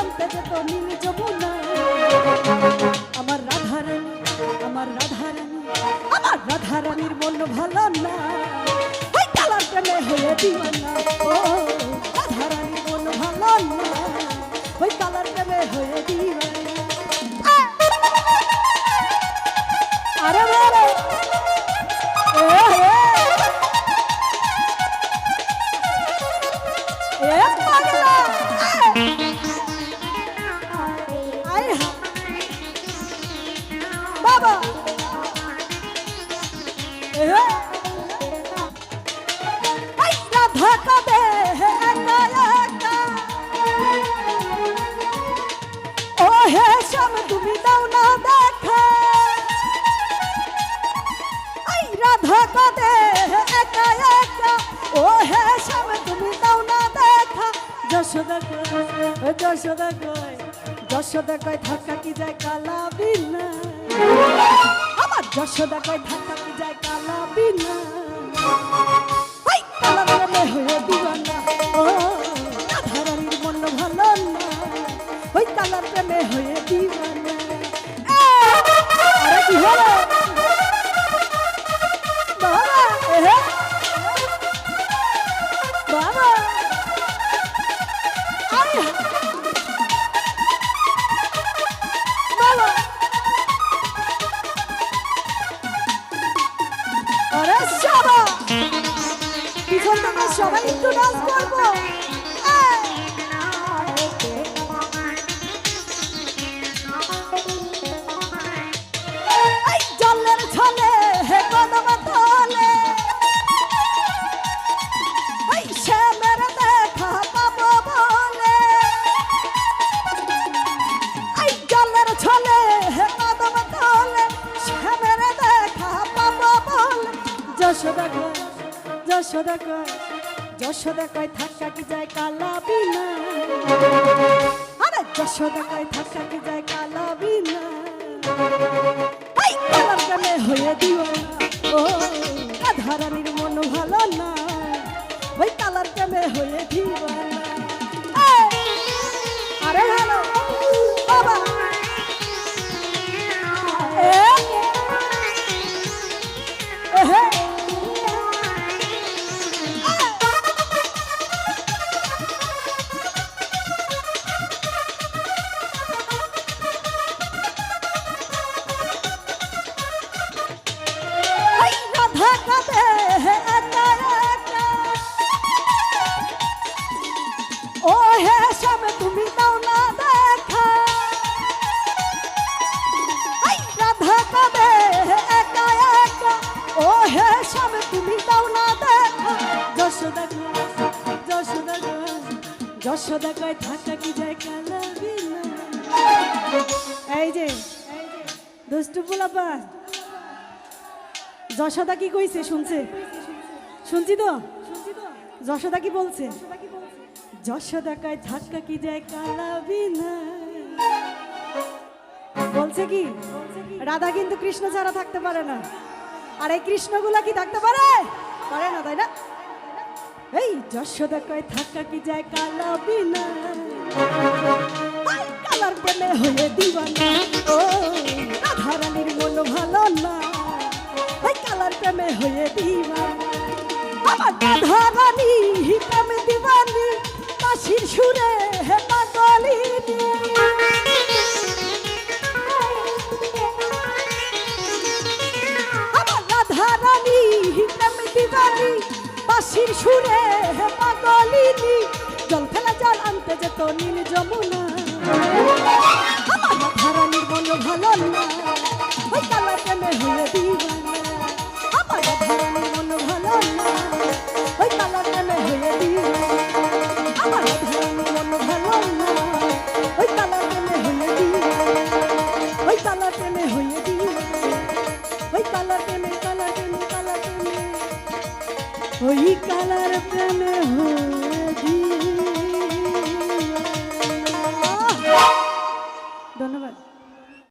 আনতে যেত নীল যমুনা আমার রাধা রানী আমার রাধারানী, আমার রাধা রানীর মন ভালো না। ওই কালার প্রেমে হয়ে দিওয়ানা ও রাধা রানীর মন ভালো না। ওই কালার প্রেমে হয়ে দিওয়ানা বাবা। রাধা একা ও হে শ্যাম, তুমি দাও না দেখা। রাধা কাঁদে একা একা ও হে শ্যাম, তুমি দাও না দেখা। যশোদা কয় যশোদা কয় যশোদা কয় ধাক্কা কি যায় কালা বিনা। যশোদা কয়, ধাক্কা কি যায় কালা বিনা? ওই কালা প্রেমে হয়ে দিবানা ও, রাধারানীর মন ভালো না। ওই কালার প্রেমে হয়ে দিবানা আরে কি হলো? থেকে সবাই একটু ডান্স করব এই! এই যশোদা কয় যশোদা কয় ধাক্কা কি যায় কালা বিনা? আরে যশোদা কয় থাকা কি যায় কালা বিনা? এই কালার হয়ে দিও ও রাধারানীর মন ভালো না। ওই কালার গানে হয়ে দিও যশোদা কয় থাকা কি যায় এই যে, দুষ্টু পোলাপা। যশোদা কি কইছে? শুনছে? শুনছি তো? যশোদা কি বলছে? যশোদা কয় ধাক্কা কি যায় কালা বিনা বলছে কি? রাধা কিন্তু কৃষ্ণ ছাড়া থাকতে পারে না। আর এই কৃষ্ণগুলা কি থাকতে পারে? পারে না, তাই না? এই যশোদা কয়, থাকা কি যায় কালা বিনা? কালার প্রেমে হয়ে দিবানা ও, রাধারানীর মন ভালো না। এই কালার প্রেমে হয়ে দিবানা আমার রাধারানী প্রেমে দিবানি কাশির সুরে হে বাসির সুরে হে পাগলিনি জল ফেলা জল আনতে যেত নীল যমুনা। ওই কালার প্রেমে হয়